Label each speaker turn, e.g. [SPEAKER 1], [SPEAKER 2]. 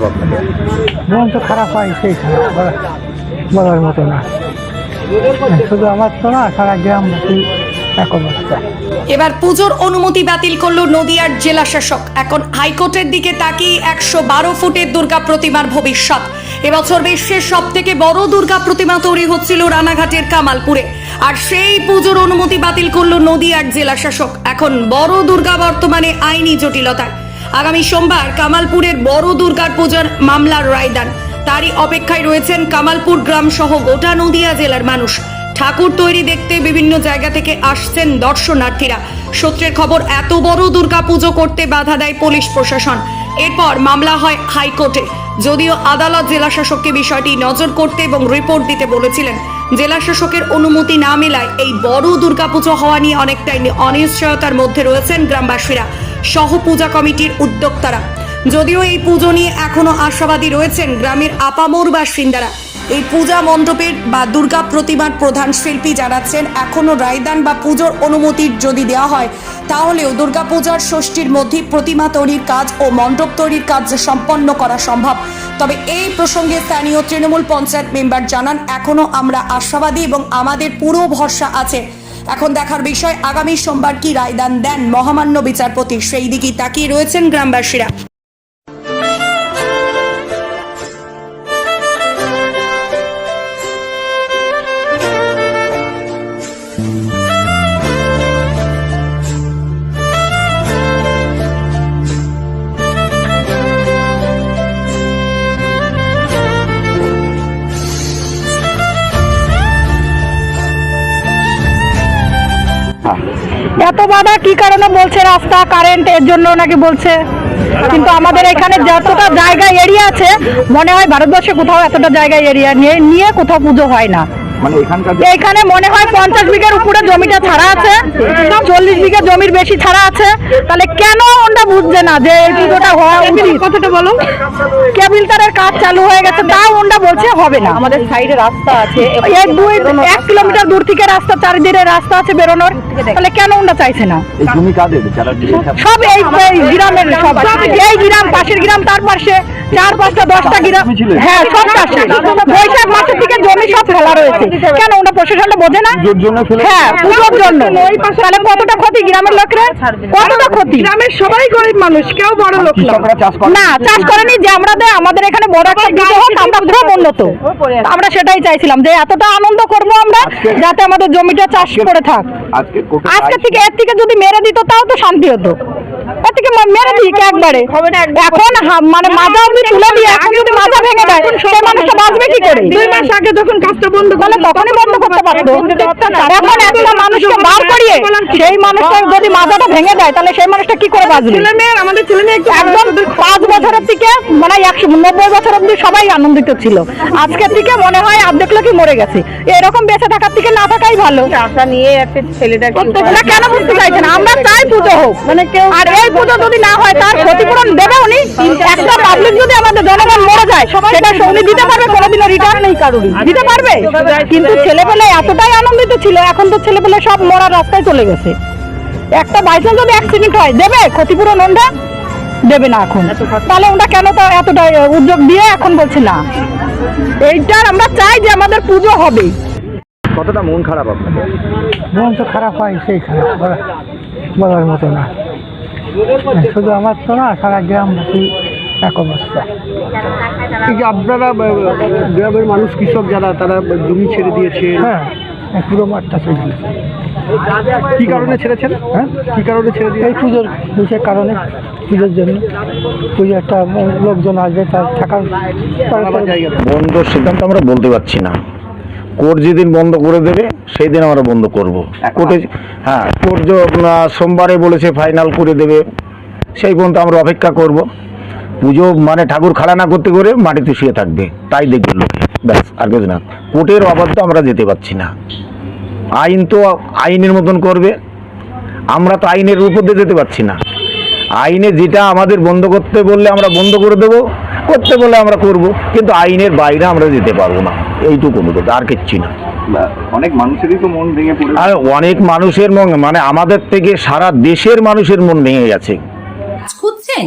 [SPEAKER 1] খারাপ আপনাদের?
[SPEAKER 2] মন তো খারাপ হয় সেই বলার মতো না। শুধু আমার তো না সারা এক অবস্থা।
[SPEAKER 3] এবার পুজোর অনুমতি বাতিল করল নদিয়ার জেলা শাসক। এখন হাইকোর্টের দিকে তাকিয়ে একশো বারো ফুটের দুর্গা প্রতিমার ভবিষ্যৎ। এবছর বিশ্বের সব থেকে বড় দুর্গা প্রতিমা তৈরি হচ্ছিল রানাঘাটের কামালপুরে। আর সেই পুজোর অনুমতি বাতিল করল নদিয়ার জেলা শাসক। এখন বড় দুর্গা বর্তমানে আইনি জটিলতায়। আগামী সোমবার কামালপুরের বড় দুর্গার পূজার মামলার রায়দান। তারই অপেক্ষায় রয়েছেন কামালপুর গ্রাম সহ গোটা নদিয়া জেলার মানুষ। ঠাকুর তৈরি দেখতে বিভিন্ন জায়গা থেকে আসছেন দর্শনার্থীরা। সূত্রের খবর, এত বড় দুর্গা পুজো করতে বাধা দেয় পুলিশ প্রশাসন। এরপর মামলা হয় হাইকোর্টে। যদিও আদালত জেলা শাসককে বিষয়টি নজর করতে এবং রিপোর্ট দিতে বলেছিলেন। জেলা শাসকের অনুমতি না মেলায় এই বড় দুর্গাপুজো হওয়া নিয়ে অনেকটাই অনিশ্চয়তার মধ্যে রয়েছেন গ্রামবাসীরা। সহ পূজা কমিটির উদ্যোক্তারা। যদিও এই পুজো নিয়ে এখনও আশাবাদী রয়েছেন গ্রামের আপামোর বাসিন্দারা। এই পূজা মণ্ডপের বা দুর্গা প্রতিমার প্রধান শিল্পী জানাচ্ছেন, এখনও রায়দান বা পুজোর অনুমতির যদি দেওয়া হয়, তাহলেও দুর্গাপূজার ষষ্ঠীর মধ্যে প্রতিমা তৈরির কাজ ও মণ্ডপ তৈরির কাজ সম্পন্ন করা সম্ভব। তবে এই প্রসঙ্গে স্থানীয় তৃণমূল পঞ্চায়েত মেম্বার জানান, এখনও আমরা আশাবাদী এবং আমাদের পুরো ভরসা আছে এখন দেখার বিষয়, আগামী সোমবার কি রায়দান দেন মহামান্য বিচারপতি? সেই দিকেই তাকিয়ে রয়েছেন গ্রামবাসীরা।
[SPEAKER 4] এত বাধা কি কারণে বলছে রাস্তা কারেন্ট এর জন্য নাকি বলছে? কিন্তু আমাদের এখানে যতটা জায়গা এরিয়া আছে, মনে হয় ভারতবর্ষে কোথাও এতটা জায়গা এরিয়া নিয়ে নিয়ে কোথাও পুজো হয় না।
[SPEAKER 1] মানে এখানকার যে
[SPEAKER 4] মনে হয় পঞ্চাশ বিঘার উপরে জমিটা ছাড়া আছে চল্লিশ বিঘা জমির বেশি ছাড়া আছে তাহলে কেন ওটা বুঝছে না যে এই পুজোটা হওয়া উচিত কথাটা বলো কেবিল তারের কাজ চালু হয়ে গেছে তাও ওটা বলছে হবে না আমাদের সাইডে রাস্তা আছে এই দুই এক কিলোমিটার দূর থেকে রাস্তা চারিদিকে রাস্তা আছে বেরোনোর তাহলে কেন ওটা চাইছে না
[SPEAKER 1] এই জমি কাদের
[SPEAKER 4] সব এই এই গ্রামের সব এই গ্রাম পাশের গ্রাম তার পাশে চার পাঁচটা দশটা গ্রাম হ্যাঁ সব পাশে বৈশাখ মাসের থেকে জমি সব ফেলা রয়েছে কেন ওটা প্রশাসনটা বোঝে না?
[SPEAKER 1] ফেলে
[SPEAKER 4] হ্যাঁ পুজোর জন্য। তাহলে কতটা ক্ষতি গ্রামের লোকেরা? কতটা ক্ষতি? গ্রামের সবাই গরিব মানুষ কেউ বড় লোক না। চাষ করেনি যে আমাদের আমাদের এখানে বড় একটা হোক আমরা খুব উন্নত আমরা সেটাই চাইছিলাম যে এতটা আনন্দ করব আমরা যাতে আমাদের জমিটা চাষ করে থাক।
[SPEAKER 1] আজকে
[SPEAKER 4] থেকে এর থেকে যদি মেরে দিত তাও তো শান্তি হতো। এর থেকে মেরে দিক একবারে? এখন মানে মাজা অব্দি তুলে দিয়ে এখন যদি মাজা ভেঙে দেয় সেই মানুষটা বাঁচবে করে। দুই মাস আগে যখন কাজটা বন্ধ করলে তখনই বন্ধ করতে পারতো। এখন একটা মানুষকে বার করিয়ে সেই মানুষটা যদি মাজাটা ভেঙে দেয় তাহলে সেই মানুষটা কি করে বাঁচবে? ছেলে মেয়ে আমাদের ছেলে মেয়ে একদম পাঁচ বছরের থেকে মানে একশো নব্বই বছর অব্দি সবাই আনন্দিত ছিল। আজকের থেকে মনে হয় অর্ধেক লোকই মরে গেছে। এরকম বেঁচে থাকার থেকে না থাকাই ভালো।
[SPEAKER 5] আশা নিয়ে একটা ছেলেটাকে
[SPEAKER 4] ওরা কেন বুঝতে চাইছে না? আমরা চাই পুজো হোক। মানে কেউ আর এই পুজো যদি না হয় তার ক্ষতিপূরণ দেবে উনি একটা পাবলিক যদি আমাদের জনগণ মরে যায় সেটা উনি দিতে পারবে কোনোদিনও রিটার্ন নেই কারোর দিতে পারবে? কিন্তু ছেলেপেলে এতটাই আনন্দিত ছিল এখন তো ছেলেপেলে সব মরার রাস্তায় চলে গেছে। একটা বাইচান্স যদি অ্যাক্সিডেন্ট হয় দেবে? ক্ষতিপূরণ ওনরা দেবে না এখন। তাহলে ওটা কেন তো এতটা উদ্যোগ দিয়ে এখন বলছে না? এইটার আমরা চাই যে আমাদের পুজো হবে।
[SPEAKER 1] কতটা মন খারাপ আপনাদের
[SPEAKER 2] মন তো খারাপ হয় সেই খারাপ বলার মতো না। শুধু আমার তো না সারা গ্রামবাসী এক অবস্থা।
[SPEAKER 6] এই যে আপনারা গ্রামের মানুষ কৃষক যারা তারা জমি ছেড়ে দিয়েছে
[SPEAKER 2] হ্যাঁ এই পুরো মাঠটা চলে গেছে
[SPEAKER 6] কি কারণে ছেড়েছেন?
[SPEAKER 2] হ্যাঁ?
[SPEAKER 6] কি কারণে ছেড়ে দিয়ে
[SPEAKER 2] এই পুজোর বিশেষ কারণে পুজোর জন্য। পুজো একটা লোকজন আসবে তার থাকার
[SPEAKER 7] বন্ধর সিদ্ধান্ত আমরা বলতে পারছি না। কোর্ট যেদিন বন্ধ করে দেবে সেই দিন আমরা বন্ধ করব। কোর্টে হ্যাঁ কোর্ট সোমবারে বলেছে ফাইনাল করে দেবে সেই পর্যন্ত আমরা অপেক্ষা করব। পুজো মানে ঠাকুর খাড়া না করতে করে মাটিতে শুয়ে থাকবে তাই দেখবে লোকে। ব্যাস আর কিছু না। কোর্টের অবাধ্য আমরা যেতে পারছি না। আইন তো আইনের মতন করবে। আমরা তো আইনের উপর দিয়ে যেতে পারছি না। আইনে যেটা আমাদের বন্ধ করতে বললে আমরা বন্ধ করে দেবো করতে বললে আমরা করব কিন্তু আইনের বাইরে আমরা যেতে পারব না। এইটুকু অনুরোধ আর কিচ্ছু না।
[SPEAKER 1] অনেক মানুষেরই তো মন ভেঙে পড়ে।
[SPEAKER 7] আর অনেক মানুষের মন মানে আমাদের থেকে সারা দেশের মানুষের মন ভেঙে গেছে।
[SPEAKER 8] খুঁজছেন?